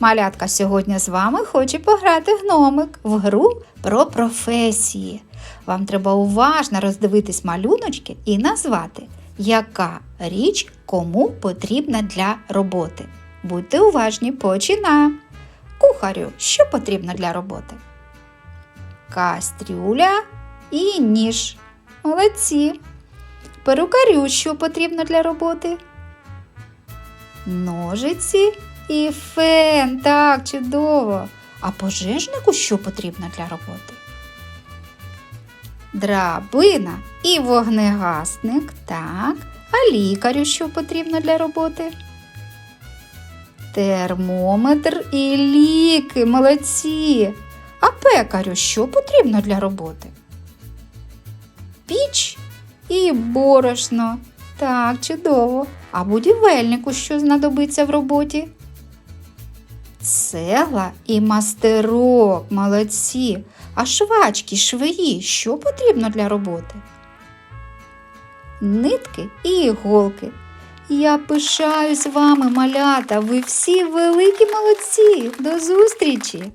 Малятка сьогодні з вами хоче пограти гномик в гру про професії. Вам треба уважно роздивитись малюночки і назвати, яка річ кому потрібна для роботи. Будьте уважні, починаємо. Кухарю, що потрібно для роботи? Кастрюля і ніж. Молодці. Перукарю, що потрібно для роботи? Ножиці і фен. Так, чудово. А пожежнику що потрібно для роботи? Драбина і вогнегасник. Так. А лікарю що потрібно для роботи? Термометр і ліки. Молодці. А пекарю що потрібно для роботи? Піч і борошно. Так, чудово. А будівельнику що знадобиться в роботі? Цегла і мастерок, молодці. А швачки, швеї, що потрібно для роботи? Нитки і іголки. Я пишаюсь вами, малята. Ви всі великі молодці. До зустрічі!